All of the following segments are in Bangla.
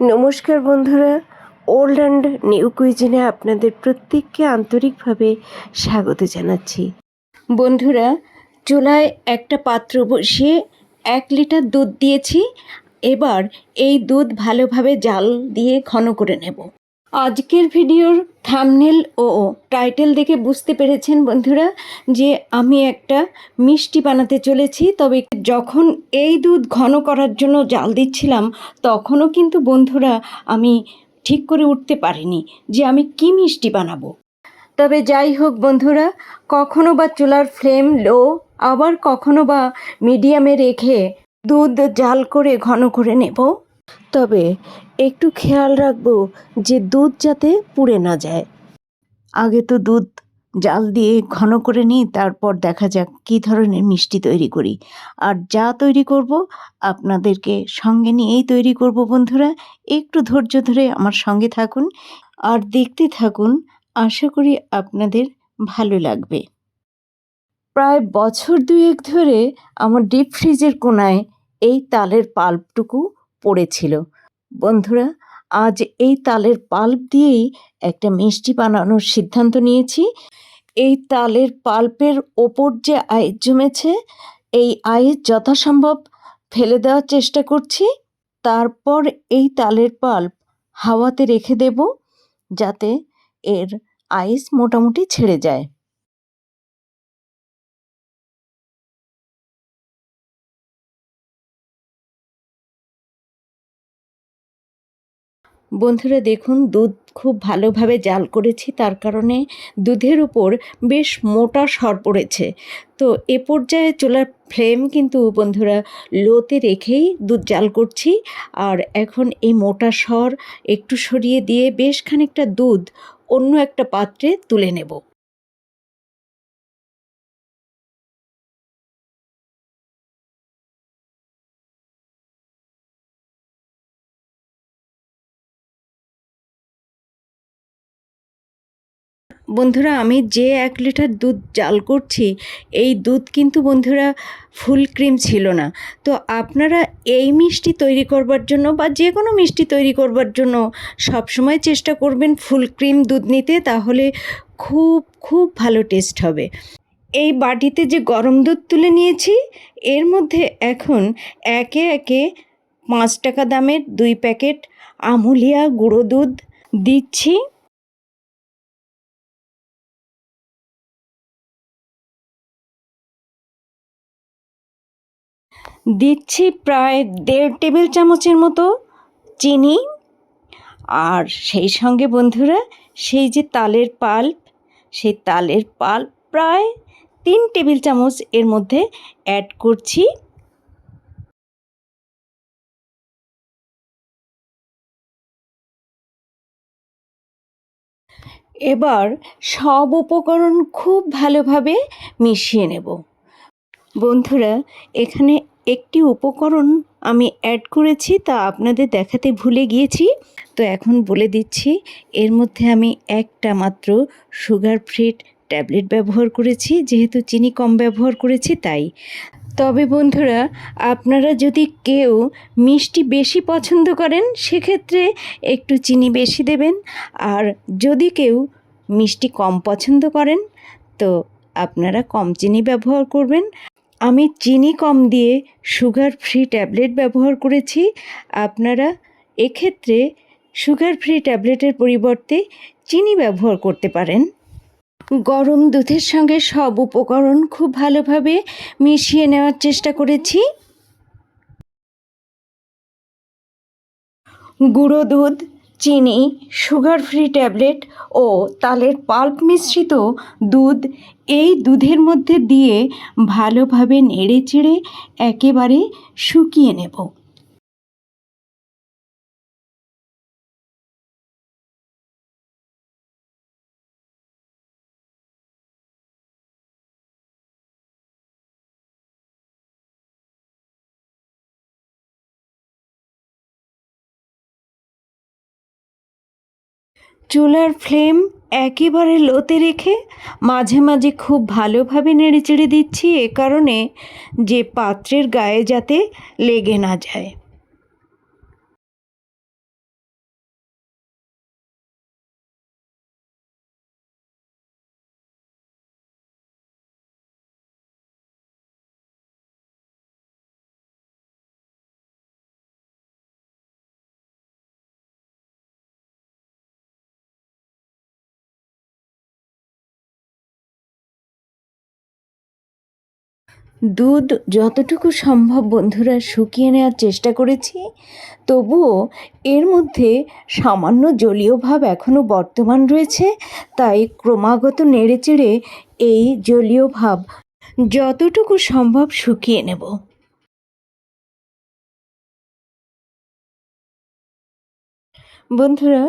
নমস্কার বন্ধুরা। ওল্ড অ্যান্ড নিউ কুইজিনে আপনাদের প্রত্যেককে আন্তরিকভাবে স্বাগত জানাচ্ছি। বন্ধুরা, চুলায় একটা পাত্র বসিয়ে এক লিটার দুধ দিয়েছি। এবার এই দুধ ভালোভাবে জাল দিয়ে ঘন করে নেব। আজকের ভিডিওর থামনেল ও টাইটেল দেখে বুঝতে পেরেছেন বন্ধুরা যে আমি একটা মিষ্টি বানাতে চলেছি। তবে যখন এই দুধ ঘন করার জন্য জাল দিচ্ছিলাম, তখনও কিন্তু বন্ধুরা আমি ঠিক করে উঠতে পারিনি যে আমি কি মিষ্টি বানাবো। তবে যাই হোক বন্ধুরা, কখনো বা চুলার ফ্লেম লো, আবার কখনো বা মিডিয়ামে রেখে দুধ জাল করে ঘন করে নেব। তবে একটু খেয়াল রাখব যে দুধ যাতে পুড়ে না যায়। আগে তো দুধ জাল দিয়ে ঘন করে নিই, তারপর দেখা যাক কী ধরনের মিষ্টি তৈরি করি। আর যা তৈরি করব, আপনাদেরকে সঙ্গে নিয়েই তৈরি করব বন্ধুরা। একটু ধৈর্য ধরে আমার সঙ্গে থাকুন আর দেখতে থাকুন, আশা করি আপনাদের ভালো লাগবে। প্রায় বছর দুয়েক ধরে আমার ডিপ ফ্রিজের কোনায় এই তালের পাল্পটুকু পড়েছিল। বন্ধুরা, আজ এই তালের পাল্প দিয়েই একটা মিষ্টি বানানোর সিদ্ধান্ত নিয়েছি। এই তালের পাল্পের ওপর যে আইস জমেছে, এই আইস যথাসম্ভব ফেলে দেওয়ার চেষ্টা করছি। তারপর এই তালের পাল্প হাওয়াতে রেখে দেব যাতে এর আইস মোটামুটি ছেড়ে যায়। বন্ধুরা দেখুন, দুধ খুব ভালোভাবে জাল করেছি, তার কারণে দুধের উপর বেশ মোটা সর পড়েছে। তো এ পর্যায়ে চুলার ফ্লেম কিন্তু বন্ধুরা লোতে রেখেই দুধ জাল করছি, আর এখন এই মোটা সর একটু সরিয়ে দিয়ে বেশ খানিকটা দুধ অন্য একটা পাত্রে তুলে নেব। বন্ধুরা, আমি যে এক লিটার দুধ জাল করছি, এই দুধ কিন্তু বন্ধুরা ফুল ক্রিম ছিল না। তো আপনারা এই মিষ্টি তৈরি করবার জন্য বা যে কোনো মিষ্টি তৈরি করবার জন্য সবসময় চেষ্টা করবেন ফুল ক্রিম দুধ নিতে, তাহলে খুব খুব ভালো টেস্ট হবে। এই বাটিতে যে গরম দুধ তুলে নিয়েছি, এর মধ্যে এখন একে একে পাঁচ টাকা দামের দুই প্যাকেট আমুলিয়া গুঁড়ো দুধ দিচ্ছি। দিচ্ছি প্রায় দেড় টেবিল চামচের মতো চিনি। আর সেই সঙ্গে বন্ধুরা, সেই যে তালের পাল্প, সেই তালের পাল্প প্রায় তিন টেবিল চামচ এর মধ্যে অ্যাড করছি। এবার সব উপকরণ খুব ভালোভাবে মিশিয়ে নেব। বন্ধুরা, এখানে একটি উপকরণ আমি অ্যাড করেছি তা আপনাদের দেখাতে ভুলে গিয়েছি। তো এখন বলে দিচ্ছি, এর মধ্যে আমি একটা মাত্র সুগার ফ্রিট ট্যাবলেট ব্যবহার করেছি, যেহেতু চিনি কম ব্যবহার করেছি তাই। তবে বন্ধুরা, আপনারা যদি কেউ মিষ্টি বেশি পছন্দ করেন, সেক্ষেত্রে একটু চিনি বেশি দেবেন। আর যদি কেউ মিষ্টি কম পছন্দ করেন, তো আপনারা কম চিনি ব্যবহার করবেন। আমি চিনি কম দিয়ে সুগার ফ্রি ট্যাবলেট ব্যবহার করেছি। আপনারা এক্ষেত্রে সুগার ফ্রি ট্যাবলেটের পরিবর্তে চিনি ব্যবহার করতে পারেন। গরম দুধের সঙ্গে সব উপকরণ খুব ভালোভাবে মিশিয়ে নেওয়ার চেষ্টা করেছি। গুঁড়ো দুধ চিনি সুগার ফ্রি ট্যাবলেট ও তালের পাল্প মিশ্রিত দুধ, এই দুধের মধ্যে দিয়ে ভালোভাবে নেড়ে চেড়ে একেবারে শুকিয়ে নেব। চুলার ফ্লেম একেবারে লোতে রেখে মাঝে মাঝে খুব ভালোভাবে নেড়েচেড়ে দিচ্ছি এ কারণে যে পাত্রের গায়ে যাতে লেগে না যায়। দুধ যতটুকু সম্ভব বন্ধুরা শুকিয়ে নেওয়ার চেষ্টা করেছি, তবুও এর মধ্যে সামান্য জলীয় ভাব এখনও বর্তমান রয়েছে, তাই ক্রমাগত নেড়েচেড়ে এই জলীয় ভাব যতটুকু সম্ভব শুকিয়ে নেব। বন্ধুরা,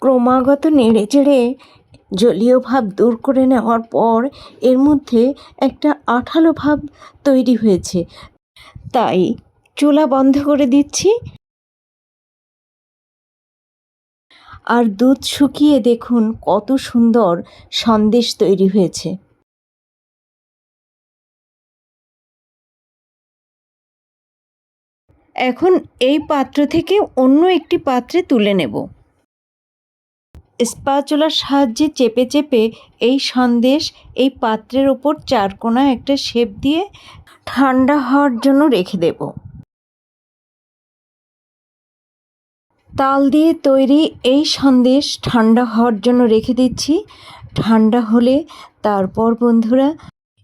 ক্রমাগত নেড়েচেড়ে জলীয় ভাব দূর করে নেওয়ার পর এর মধ্যে একটা আঠালো ভাব তৈরি হয়েছে। তাই চুলা বন্ধ করে দিচ্ছি। আর দুধ শুকিয়ে দেখুন কত সুন্দর সন্দেশ তৈরি হয়েছে। এখন এই পাত্র থেকে অন্য একটি পাত্রে তুলে নেব। স্পাচুলার সাহায্যে চেপে চেপে এই সন্দেশ এই পাত্রের ওপর চারকোনা একটা শেপ দিয়ে ঠান্ডা হওয়ার জন্য রেখে দেব। তাল দিয়ে তৈরি এই সন্দেশ ঠান্ডা হওয়ার জন্য রেখে দিচ্ছি। ঠান্ডা হলে তারপর বন্ধুরা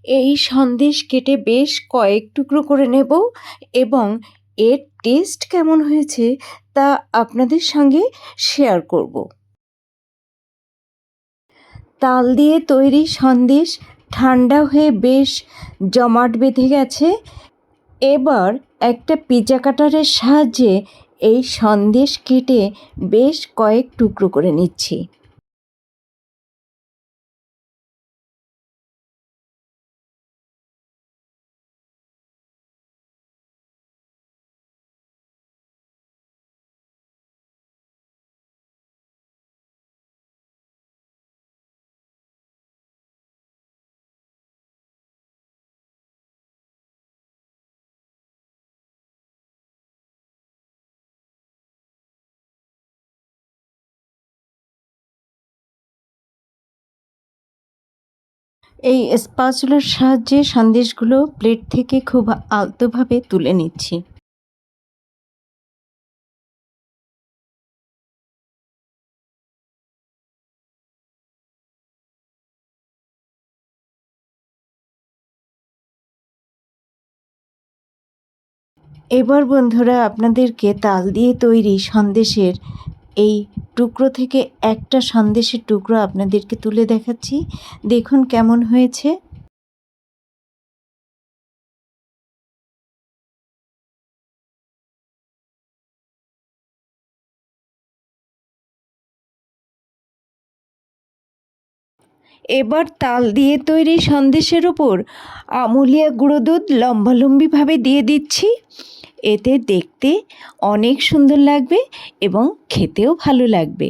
এই সন্দেশ কেটে বেশ কয়েক টুকরো করে নেব এবং এর টেস্ট কেমন হয়েছে তা আপনাদের সঙ্গে শেয়ার করব। তাল দিয়ে তৈরি সন্দেশ ঠান্ডা হয়ে বেশ জমাট বেঁধে গেছে। এবার একটা পিজা কাটারের সাহায্যে এই সন্দেশ কেটে বেশ কয়েক টুকরো করে নিচ্ছি। এই স্পাচুলার সাহায্যে সন্দেশগুলো প্লেট থেকে খুব আলতোভাবে তুলে নিচ্ছি। এবার বন্ধুরা, আপনাদেরকে তাল দিয়ে তৈরি সন্দেশের এই টুকরো থেকে একটা সন্দেশের টুকরো আপনাদেরকে তুলে দেখাচ্ছি। দেখুন কেমন হয়েছে। এবার তাল দিয়ে তৈরি সন্দেশের ওপর আমুলিয়া গুঁড়ো দুধ লম্বালম্বিভাবে দিয়ে দিচ্ছি। এতে দেখতে অনেক সুন্দর লাগবে এবং খেতেও ভালো লাগবে।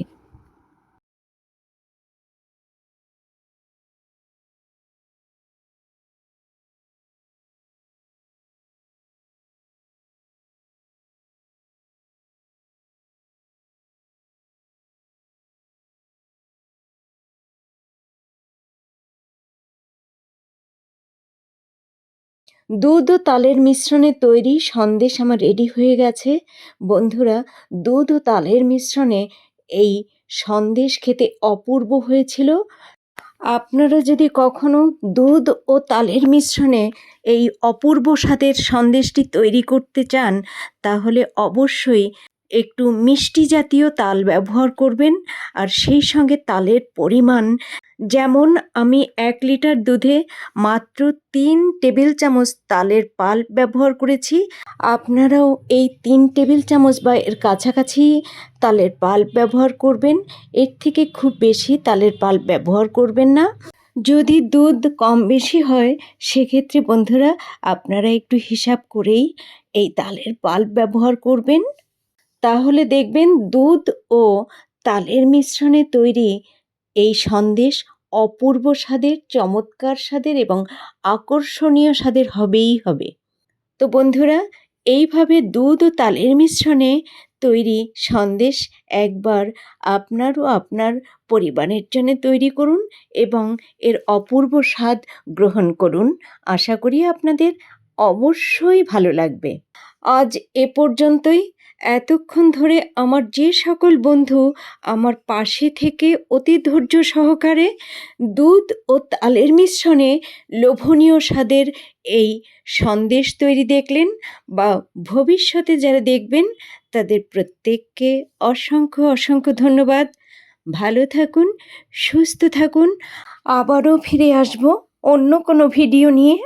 দুধ ও তালের মিশ্রণে তৈরি সন্দেশ আমার রেডি হয়ে গেছে। বন্ধুরা, দুধ ও তালের মিশ্রণে এই সন্দেশ খেতে অপূর্ব হয়েছিল। আপনারা যদি কখনো দুধ ও তালের মিশ্রণে এই অপূর্ব স্বাদের সন্দেশটি তৈরি করতে চান, তাহলে অবশ্যই একটু মিষ্টি জাতীয় তাল ব্যবহার করবেন। আর সেই সঙ্গে তালের পরিমাণ যেমন আমি এক লিটার দুধে মাত্র তিন টেবিল চামচ তালের পাল্প ব্যবহার করেছি। আপনারাও এই তিন টেবিল চামচ বা এর কাছাকাছি তালের পাল্প ব্যবহার করবেন। এর থেকে খুব বেশি তালের পাল্প ব্যবহার করবেন না। যদি দুধ কম বেশি হয়, সেক্ষেত্রে বন্ধুরা, আপনারা একটু হিসাব করেই এই তালের পাল্প ব্যবহার করবেন। তাহলে দেখবেন দুধ ও তালের মিশ্রণে তৈরি এই সন্দেশ অপূর্ব স্বাদের, চমৎকার স্বাদের এবং আকর্ষণীয় স্বাদের হবেই হবে। তো বন্ধুরা, এইভাবে দুধ ও তালের মিশ্রণে তৈরি সন্দেশ একবার আপনার ও আপনার পরিবারের জন্য তৈরি করুন এবং এর অপূর্ব স্বাদ গ্রহণ করুন। আশা করি আপনাদের অবশ্যই ভালো লাগবে। আজ এ পর্যন্তই। এতক্ষণ ধরে আমার যে সকল বন্ধু আমার পাশে থেকে অতি ধৈর্য সহকারে দুধ ও তালের মিশ্রণে লোভনীয় স্বাদের এই সন্দেশ তৈরি দেখলেন বা ভবিষ্যতে যারা দেখবেন তাদের প্রত্যেককে অসংখ্য অসংখ্য ধন্যবাদ। ভালো থাকুন, সুস্থ থাকুন। আবারও ফিরে আসব অন্য কোনো ভিডিও নিয়ে।